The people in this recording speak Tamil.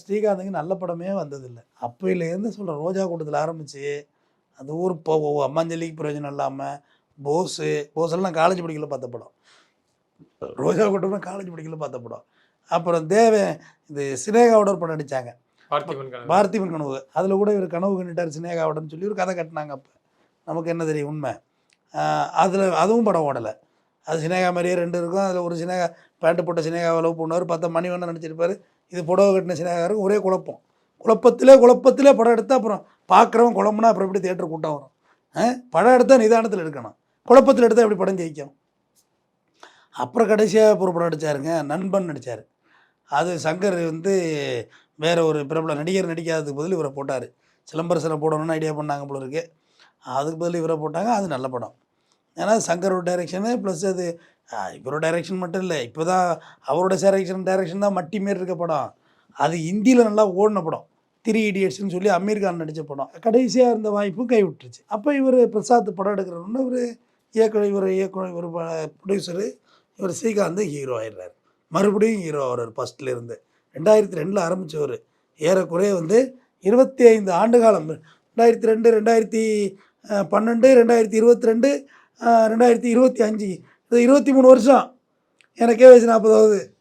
ஸ்ரீகாந்துக்கு நல்ல படமே வந்ததில்லை. அப்போயிலேருந்து சொல்கிறேன் ரோஜா கூட்டத்தில் ஆரம்பித்து அந்த ஊர் போ அம்மாஞ்சலிக்கு பிரயோஜனம் இல்லாமல் போஸு போஸெல்லாம் காலேஜ் படிக்கல பார்த்த படம். ரோஜா கூட்டம் காலேஜ் படிக்கல பார்த்த படம். அப்புறம் தேவ இது சினேகாவோட ஒரு படம் நடித்தாங்க பார்த்திபன் கனவு. அதில் கூட இவர் கனவு கண்டுட்டார் சினேகாவுடன் சொல்லி ஒரு கதை கட்டினாங்க அப்போ. நமக்கு என்ன தெரியும் உண்மை? அதில் அதுவும் படம் ஓடலை. அது சினேகா மாதிரியே ரெண்டு இருக்கும். அதில் ஒரு சினேகா பேண்ட்டு போட்ட சினேகாவை லவ் பண்ணுவார். மணி மணிவண்ணன் நடிச்சிருப்பார் இது புடவை கட்டின சினேகா இருக்கும். ஒரே குழப்பம். குழப்பத்திலே குழப்பத்திலே படம் எடுத்தால் அப்புறம் பார்க்குறவன் குழம்புனா அப்புறம் எப்படி தேட்டர் கூட்டம் வரும்? ஆ? படம் எடுத்தால் நிதானத்தில் எடுக்கணும். குழப்பத்தில் எடுத்தால் எப்படி படம் ஜெயிக்கும்? அப்புறம் கடைசியாக ஒரு படம் நடித்தாருங்க நண்பன் நடித்தார் அது சங்கர் வந்து வேறு ஒரு பிரபல நடிகர் நடிக்காததுக்கு பதில் இவரை போட்டார். சிலம்பரசனை போடணும்னு ஐடியா பண்ணாங்க போல இருக்கு. அதுக்கு பதில் இவரை போட்டாங்க. அது நல்ல படம். ஏன்னா சங்கரோட டைரெக்ஷனு ப்ளஸ் அது இவரோட டைரெக்ஷன் மட்டும் இல்லை இப்போ தான் அவரோட டைரக்ஷன் டைரெக்ஷன் தான் மட்டி மாரி இருக்க படம். அது ஹிந்தியில் நல்லா ஓடின படம். த்ரீ இடியட்ஸ்னு சொல்லி அமீர் கான் நடித்த படம். கடைசியாக இருந்த வாய்ப்பும் கை விட்டுருச்சு அப்போ இவர் பிரசாத் படம் எடுக்கிறோன்னு இவர் இயக்குனர் இவர் இயக்குனர் இவர் ப்ரொடியூசரு இவர் ஸ்ரீகாந்த் ஹீரோ ஆயிடுறாரு. மறுபடியும் ஹீரோ ஆகிறார் ஃபஸ்ட்லேருந்து ரெண்டாயிரத்தி ரெண்டில் ஆரம்பித்தவர் ஏறக்குறைய வந்து இருபத்தி ஐந்து ஆண்டு காலம். ரெண்டாயிரத்தி ரெண்டு ரெண்டாயிரத்தி பன்னெண்டு ரெண்டாயிரத்தி இருபத்தி ரெண்டு ரெண்டாயிரத்தி இருபத்தி அஞ்சு. இது இருபத்தி மூணு வருஷம். எனக்கே வயசு நாற்பதாவது.